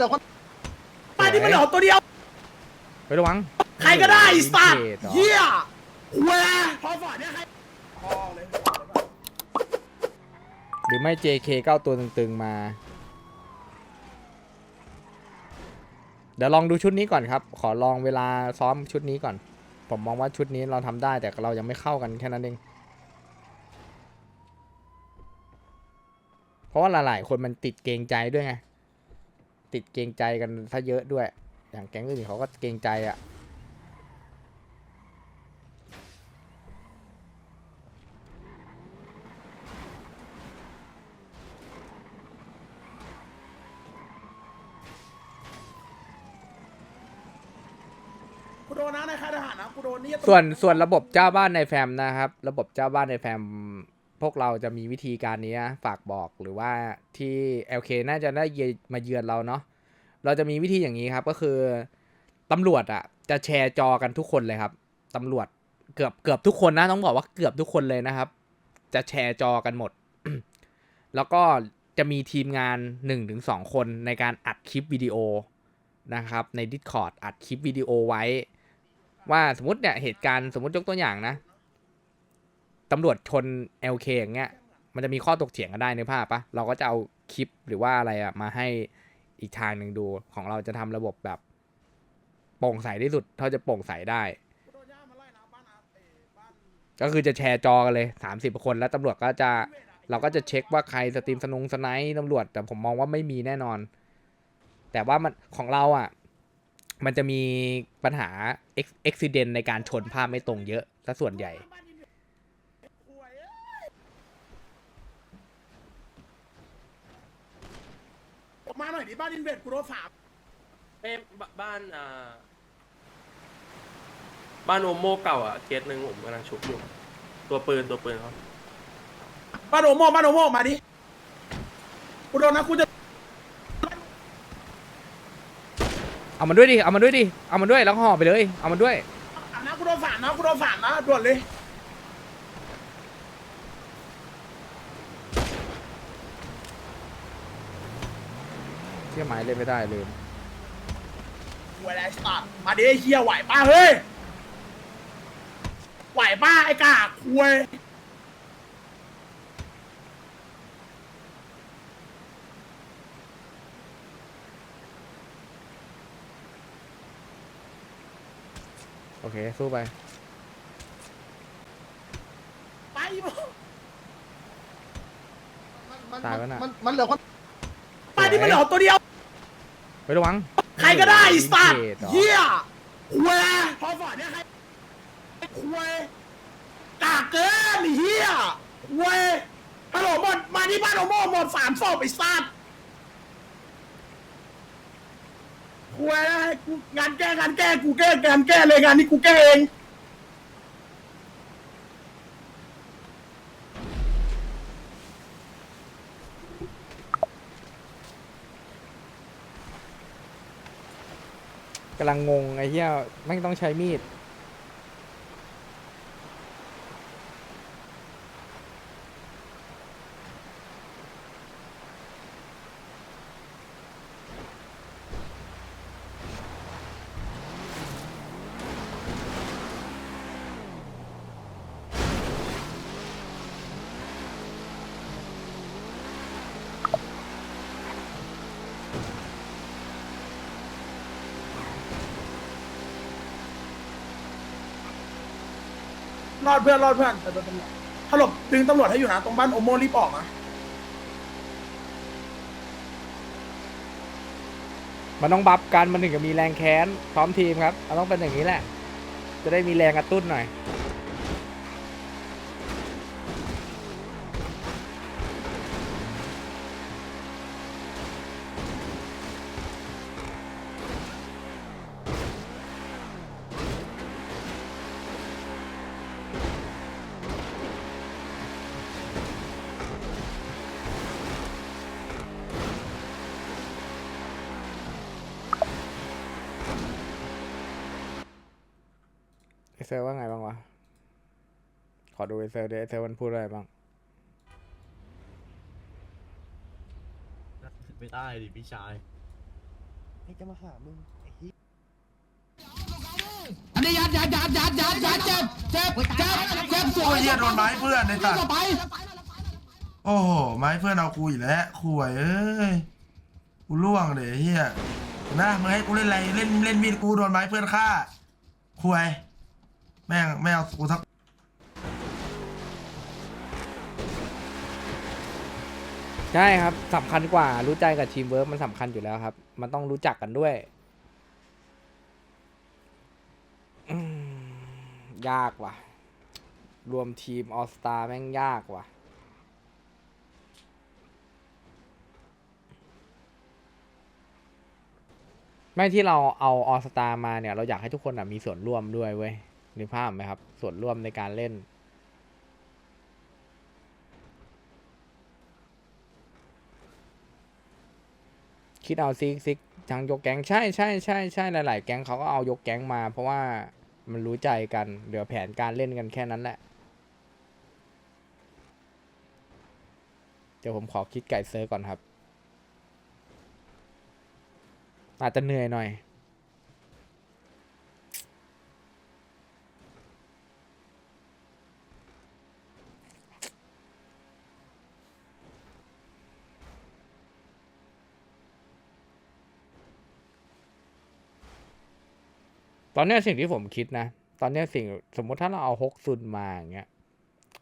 เหลือคนไปที่มันเหลือตัวเดียว ไประวังใครก็ได้ไอ้สัตว์เขตหรอเฮียแหวพอฟอร์ดเนี่ยใครพอเลยหรือไม่ JK เก้าตัวตึงๆมา เดี๋ยวลองดูชุดนี้ก่อนครับ ขอลองเวลาซ้อมชุดนี้ก่อน ผมมองว่าชุดนี้เราทำได้แต่เรายังไม่เข้ากันแค่นั้นเอง เพราะว่าหลายๆคนมันติดเกรงใจด้วยไง ติดเกรงใจกันซะเยอะด้วย อย่างแก๊งอื่นเขาก็เกรงใจอะ่ะกูโดนนะในค่ายทหารนะกูโดนนี่ส่วนส่วนระบบเจ้าบ้านในแฟมนะครับ ระบบเจ้าบ้านในแฟม พวกเราจะมีวิธีการนี้นะฝากบอกหรือว่าที่ LK น่าจะได้เยือนมาเยือนเราเนาะ เราจะมีวิธีอย่างนี้ครับก็คือตำรวจอะจะแชร์จอกันทุกคนเลยครับตำรวจเกือบเกือบทุกคนนะต้องบอกว่าเกือบทุกคนเลยนะครับ จะแชร์จอกันหมด แล้วก็จะมีทีมงาน 1-2 คนในการอัดคลิปวิดีโอนะครับใน Discord อัดคลิปวิดีโอไว้ ว่าสมมติเนี่ยเหตุการณ์สมมติยกตัวอย่างนะตำรวจชน LK อย่างเงี้ยมันจะมีข้อตกเถียงกันได้ในภาพปะเราก็จะเอาคลิปหรือว่าอะไรอะมาให้ อีกทางหนึ่งดูของเราจะทำระบบแบบโปร่งใสที่สุด เท่าจะโปร่งใสได้กูโดนย่ามาไล่นะบ้านอาเอ้บ้านก็คือจะแชร์จอกันเลย30คนแล้วตำรวจก็จะเราก็จะเช็คว่าใครสตรีมสนงสไนท์ตำรวจ แต่ผมมองว่าไม่มีแน่นอน แต่ว่ามันของเราอะ มันจะมีปัญหาอุบิเหตุในการชนภาพไม่ตรงเยอะซะส่วนใหญ่ บ้านอินเวดห่วยเอ้ยออก มาหน่อยดิบ้านอินเวดกูโดนสามเอ้ยบบ้านอ่าบ้านโอโมเก่าอะเคสหนึ่งผมกำลังชุบอยู่ ตัวปืนตัวปืนเขาบ้านโอโมบ้านโอโมมาดิกูโดนนะกูจะเอามันด้วยดิ เอามันด้วยดิ เอามันด้วยแล้วก็ห่อไปเลย เอามันด้วยอ่านนะกูโดนสามนะกูโดนสามนะด่วนเลย ที่ยไม้เล่นไม่ได้เลยห่วยไรสัตว์มาดิไอ้เฮียไหวป้าเฮ้ย ไหวป้าไอ้กากห่วยโอเค สู้ไป ไปมึงมันตายแล้วน่ะ มันมันเหลือคนไปที่มันเหลือตัวเดียว ไประวังใครก็ได้ไอ้สัตว์เขตหรอเฮียห่วยพอฟอร์ดเนี่ยใครห่วยกากเกินไอ้เฮียห่วยฮัลโหลหมดมาที่บ้านโอโมหมดสามศพไอ้สัตว์ห่วยกูงานแก้งานแก้กูแก้งานแก้เลยงานนี้กูแก้เอง กำลังงงไอ้เหี้ยแม่งต้องใช้มีด รอดเพื่อนรอดเพื่อนแต่โดนตำรวจถลบดึงตำรวจให้อยู่นะตรงบ้านโอโมรีบออกนะมันต้องบัฟกันมันถึงจะมีแรงแค้นพร้อมทีมครับมันต้องเป็นอย่างนี้แหละ จะได้มีแรงกระตุ้นหน่อย เซลว่าไงบ้างวะ ขอดูไอเซลดิไอเซลมันพูดอะไรบ้าง ไม่ได้ดิพี่ชายจะมาหามึงไอ้เหี้ยอันนี้ยัดยัดยัดยัดยัดยัดเจ็บเจ็บเจ็บเจ็บสวโอ้ยยเหี้ยโดนไม้เพื่อนในตัดต่อไปโอ้โห ไม้เพื่อนเอากูอีกแล้วข่วยเอ้ย กูล่วงเลยเฮียนะมึงให้กูเล่นอะไร เล่นเล่นมีดกูโดนไม้เพื่อนฆ่าข่วย แม่งไม่เอากูทักใช่ครับสำคัญกว่ารู้ใจกับทีมเวิร์กมันสำคัญอยู่แล้วครับ มันต้องรู้จักกันด้วยอืมยากว่ะ รวมทีมออสตาแม่งยากว่ะ ไม่ที่เราเอาออสตามาเนี่ย เราอยากให้ทุกคนอะมีส่วนร่วมด้วยเว้ย นึกภาพไหมครับ ส่วนร่วมในการเล่น คิดเอาซิกซิกทางยกแก๊งใช่ใช่ใช่ใช่หลาย ๆ แก๊งเขาก็เอายกแก๊งมา เพราะว่ามันรู้ใจกันเดี๋ยวแผนการเล่นกันแค่นั้นแหละ เดี๋ยวผมขอคิดไก่เซอร์ก่อนครับ อาจจะเหนื่อยหน่อย อนนี้สิ่งที่ผมคิดนะ ตอนนี้สิ่งสมมติถ้าเราเอาฮกซุนมาอย่างเงี้ย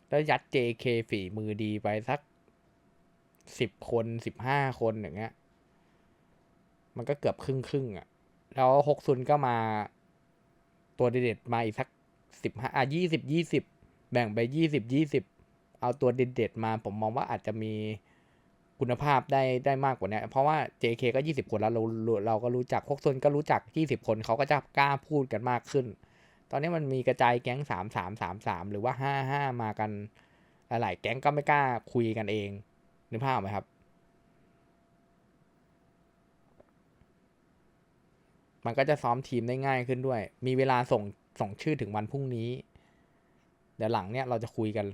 แล้วยัด JK ฝีมือดีไปสักสิบคนสิบห้าคนอย่างเงี้ย มันก็เกือบครึ่งครึ่งๆอะแล้วฮกซุนก็มาตัวเด็ดมาอีกสักสิบห้าอะยี่สิบยี่สิบแบ่งไปยี่สิบยี่สิบเอาตัวเด็ดๆมาผมมองว่าอาจจะมี คุณภาพได้ได้มากกว่านี้เพราะว่า JK ก็ยี่สิบคนแล้วเราเราก็รู้จักฮกซนก็รู้จักยี่สิบคนเขาก็จะกล้าพูดกันมากขึ้น ตอนนี้มันมีกระจายแก๊งสามสามสามสามหรือว่าห้าห้ามากันหลายๆแก๊งก็ไม่กล้าคุยกันเองนึกภาพไหมครับ มันก็จะซ้อมทีมได้ง่ายขึ้นด้วย มีเวลาส่งส่งชื่อถึงวันพรุ่งนี้ เดี๋ยวหลังเนี่ยเราจะคุยกัน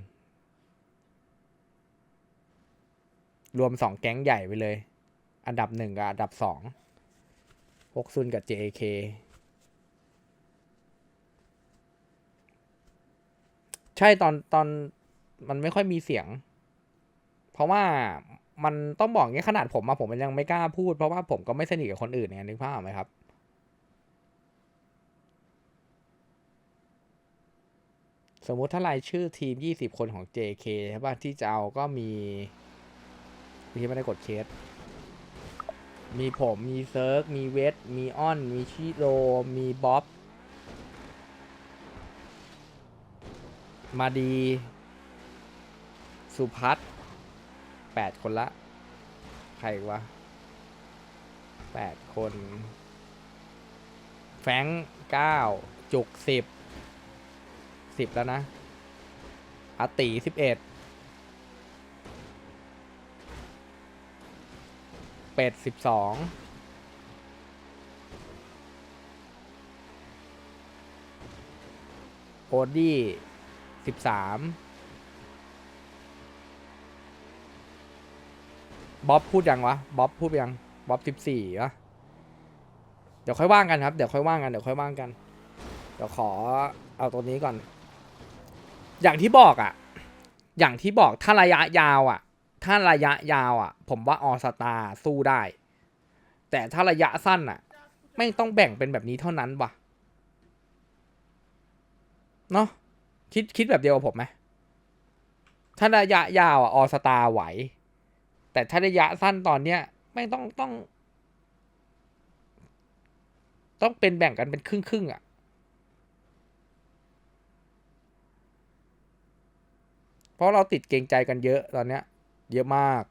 รวมสองแก๊งใหญ่ไปเลย อันดับหนึ่งกับอันดับสองฮกซุนกับ JK ใช่ตอนตอนมันไม่ค่อยมีเสียง เพราะว่ามันต้องบอกงี้ขนาดผมมาผมมันยังไม่กล้าพูด เพราะว่าผมก็ไม่สนิทกับคนอื่นไงนึกภาพไหมครับ สมมุติถ้ารายชื่อทีม 20 คนของ JK ใช่ป่ะที่จะเอาก็มี ที่ไม่ได้กดเคส มีผมมีเซิร์กมีเวทมีอ้อน มีชิโรมีบ๊อบ มาดี สุพัฒน์แปดคนละ ใครวะแปดคน แฟงเก้าจุกสิบสิบแล้วนะอาตีสิบเอ็ด เป็ดสิบสองโอดี้สิบสามบ๊อบพูดยังวะบ๊อบพูดยังบ๊อบสิบสี่วะเดี๋ยวค่อยว่างกันครับ เดี๋ยวค่อยว่างกัน เดี๋ยวค่อยว่างกัน เดี๋ยวขอเอาตัวนี้ก่อน อย่างที่บอกอะ่ะ อย่างที่บอกถ้าระยะยาวอะ่ะ ถ้าระยะยาวอะ่ะ ผมว่าออสตาสู้ได้ แต่ถ้าระยะสั้นอะ่ะไม่งต้องแบ่งเป็นแบบนี้เท่านั้นวะเนาะคิดคิดแบบเดียวกับผมไหมถ้าระยะยาวอะออสตาไหว แต่ถ้าระยะสั้นตอนเนี้ยไม่งต้องต้อง ต้องเป็นแบ่งกันเป็นครึ่งครึ่งอะเพราะเราติดเกรงใจกันเยอะตอนเนี้ย เยอะมาก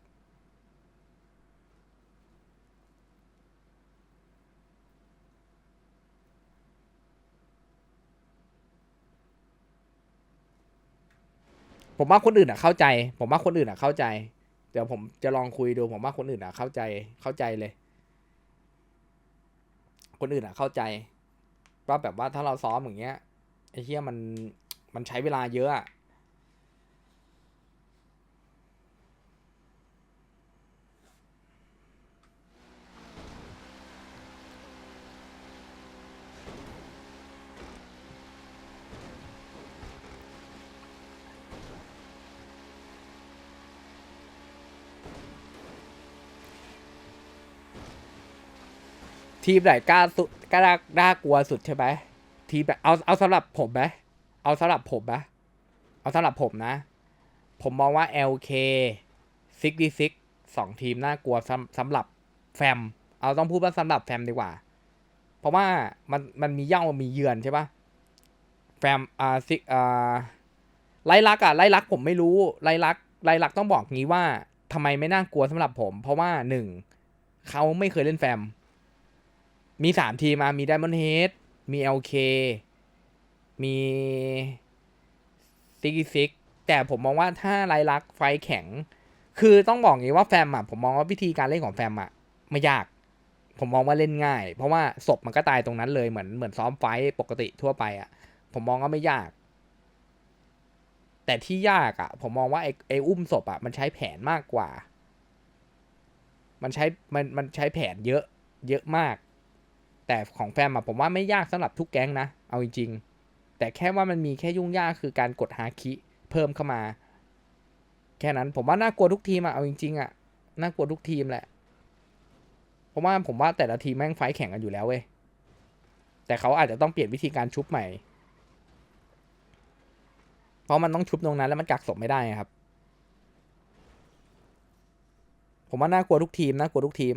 ผมว่าคนอื่นอะเข้าใจ ผมว่าคนอื่นอะเข้าใจ เดี๋ยวผมจะลองคุยดู ผมว่าคนอื่นอะเข้าใจ เข้าใจเลย คนอื่นอะเข้าใจว่าแบบว่าถ้าเราซ้อมอย่างเงี้ยไอ้เหี้ยมันมันใช้เวลาเยอะอะ ทีมไหนกล้าสุดกล้าน่ากลัวสุดใช่ไหมทีมแบบเอาเอาสำหรับผมไหมเอาสำหรับผมนะเอาสำหรับผมนะ ผมมองว่า LK 66สองทีมน่ากลัวสำสำหรับแฟม เอาต้องพูดว่าสำหรับแฟมดีกว่า เพราะว่ามันมันมีเย่ามีเยือนใช่ปะแฟมอ่าซิอ่าไล่ลักษณ์อะไล่ลักผมไม่รู้ไล่ลักไล่ลักต้องบอกงี้ว่าทำไมไม่น่ากลัวสำหรับผม เพราะว่าหนึ่งเขาไม่เคยเล่นแฟม มีสามทีมมามี Diamond Head มี LK มีซิกซิกแต่ผมมองว่าถ้าไลลักษ์ไฟแข็ง คือต้องบอกงี้ว่าแฟมอะผมมองว่าวิธีการเล่นของแฟมอะไม่ยาก ผมมองว่าเล่นง่าย เพราะว่าศพมันก็ตายตรงนั้นเลยเหมือนเหมือนซ้อมไฟปกติทั่วไปอะผมมองว่าไม่ยาก แต่ที่ยากอะผมมองว่าไอ้ไอ้อุ้มศพอะมันใช้แผนมากกว่า มันใช้มันมันใช้แผนเยอะ เยอะมาก แต่ของแฟมอะผมว่าไม่ยากสำหรับทุกแก๊งนะ เอาจริงๆ แต่แค่ว่ามันมีแค่ยุ่งยากคือการกดฮาคิเพิ่มเข้ามา แค่นั้นผมว่าน่ากลัวทุกทีมอะเอาจริงๆอะน่ากลัวทุกทีมแหละ เพราะว่าผมว่าแต่ละทีมแม่งไฟแข่งกันอยู่แล้วเว้ย แต่เขาอาจจะต้องเปลี่ยนวิธีการชุบใหม่ เพราะมันต้องชุบตรงนั้นแล้วมันกักศพไม่ได้ครับ ผมว่าน่ากลัวทุกทีมน่ากลัวทุกทีม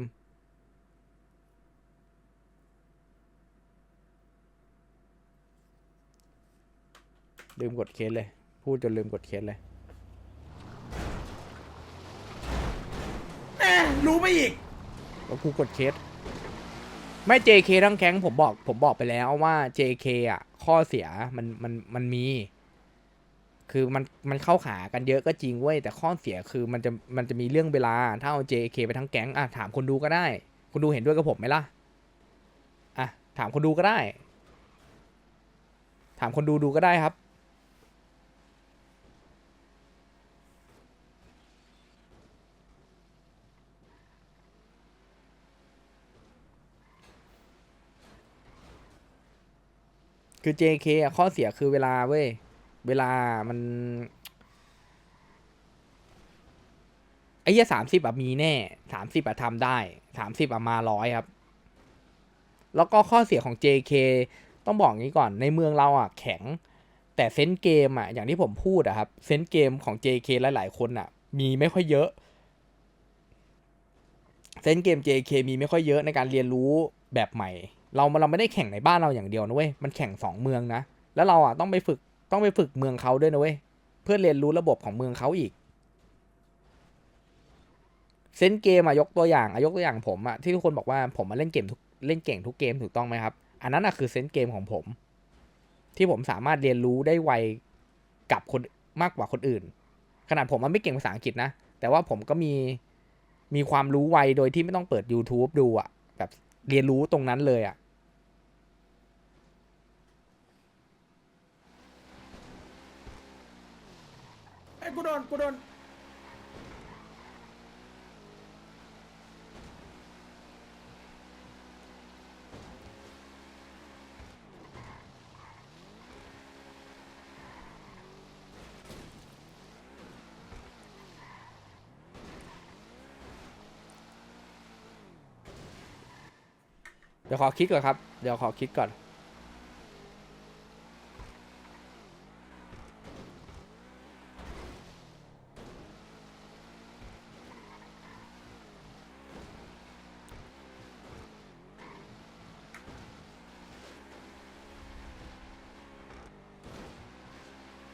ลืมกดเคสเลย พูดจนลืมกดเคสเลยแม่รู้ไปอีก แล้วกูกดเคสไม่ JK ทั้งแก๊งผมบอกผมบอกไปแล้วว่า JK อะ ข้อเสียมันมันมันมี คือมันมันเข้าขากันเยอะก็จริงเว้ยแต่ข้อเสียคือมันจะมันจะมีเรื่องเวลา ถ้าเอา JK ไปทั้งแก๊งอะถามคนดูก็ได้ คนดูเห็นด้วยกับผมไหมล่ะอะถามคนดูก็ได้ ถามคนดูดูก็ได้ครับ คือ JK อะข้อเสียคือเวลาเว้ย เวลามันไอ้เหี้ยสามสิบอะมีแน่สามสิบอะทำได้สามสิบอะมาร้อยครับ แล้วก็ข้อเสียของ JK ต้องบอกงี้ก่อนในเมืองเราอะแข็ง แต่เซนส์เกมอะอย่างที่ผมพูดอะครับเซนส์เกมของ JK หลายๆคนอะมีไม่ค่อยเยอะเซนส์เกม JK มีไม่ค่อยเยอะในการเรียนรู้แบบใหม่ เราเราไม่ได้แข่งในบ้านเราอย่างเดียวนะเว้ยมันแข่งสองเมืองนะแล้วเราอะต้องไปฝึกต้องไปฝึกเมืองเขาด้วยนะเว้ยเพื่อเรียนรู้ระบบของเมืองเขาอีกเซนเกมอะยกตัวอย่างอะยกตัวอย่างผมอะที่ทุกคนบอกว่าผมมาเล่นเกมทุกเล่นเก่งทุกเกมถูกต้องไหมครับ อันนั้นอะคือเซนเกมของผม ที่ผมสามารถเรียนรู้ได้ไวกับคนมากกว่าคนอื่น ขนาดผมมันไม่เก่งภาษาอังกฤษนะ แต่ว่าผมก็มีมีความรู้ไวโดยที่ไม่ต้องเปิด YouTube ดูอะ เรียนรู้ตรงนั้นเลยอะ่ะไอ้กูโดนกูโดน เดี๋ยวขอคิดก่อนครับ เดี๋ยวขอคิดก่อน